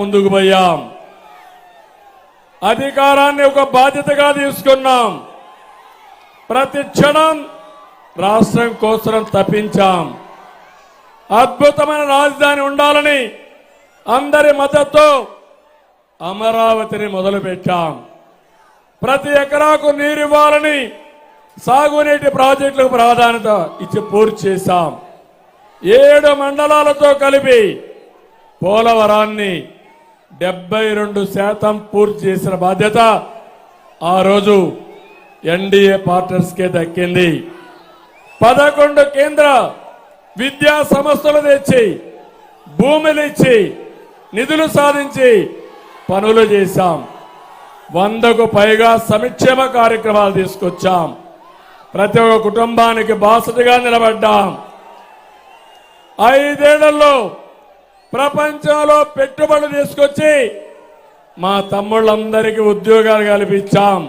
ముందుకు పోయాం అధికారాన్ని ఒక బాధ్యతగా తీసుకున్నాం. ప్రతి క్షణం రాష్ట్రం కోసం తప్పించాం. అద్భుతమైన రాజధాని ఉండాలని అందరి మద్దతు అమరావతిని మొదలుపెట్టాం. ప్రతి ఎకరాకు నీరు ఇవ్వాలని సాగునీటి ప్రాజెక్టులకు ప్రాధాన్యత ఇచ్చి పూర్తి చేశాం. ఏడు మండలాలతో కలిపి పోలవరాన్ని డెబ్బై రెండు శాతం పూర్తి చేసిన బాధ్యత ఆ రోజు ఎన్డీఏ పార్ట్నర్స్కే దక్కింది. పదకొండు కేంద్ర విద్యా సంస్థలు తెచ్చి భూములు ఇచ్చి నిధులు సాధించి పనులు చేశాం. వందకు పైగా సంక్షేమ కార్యక్రమాలు తీసుకొచ్చాం. ప్రతి ఒక్క కుటుంబానికి బాసటగా నిలబడ్డాం. ఐదేళ్ళలో ప్రపంచంలో పెట్టుబడులు తీసుకొచ్చి మా తమ్ముళ్ళందరికీ ఉద్యోగాలు కల్పించాం.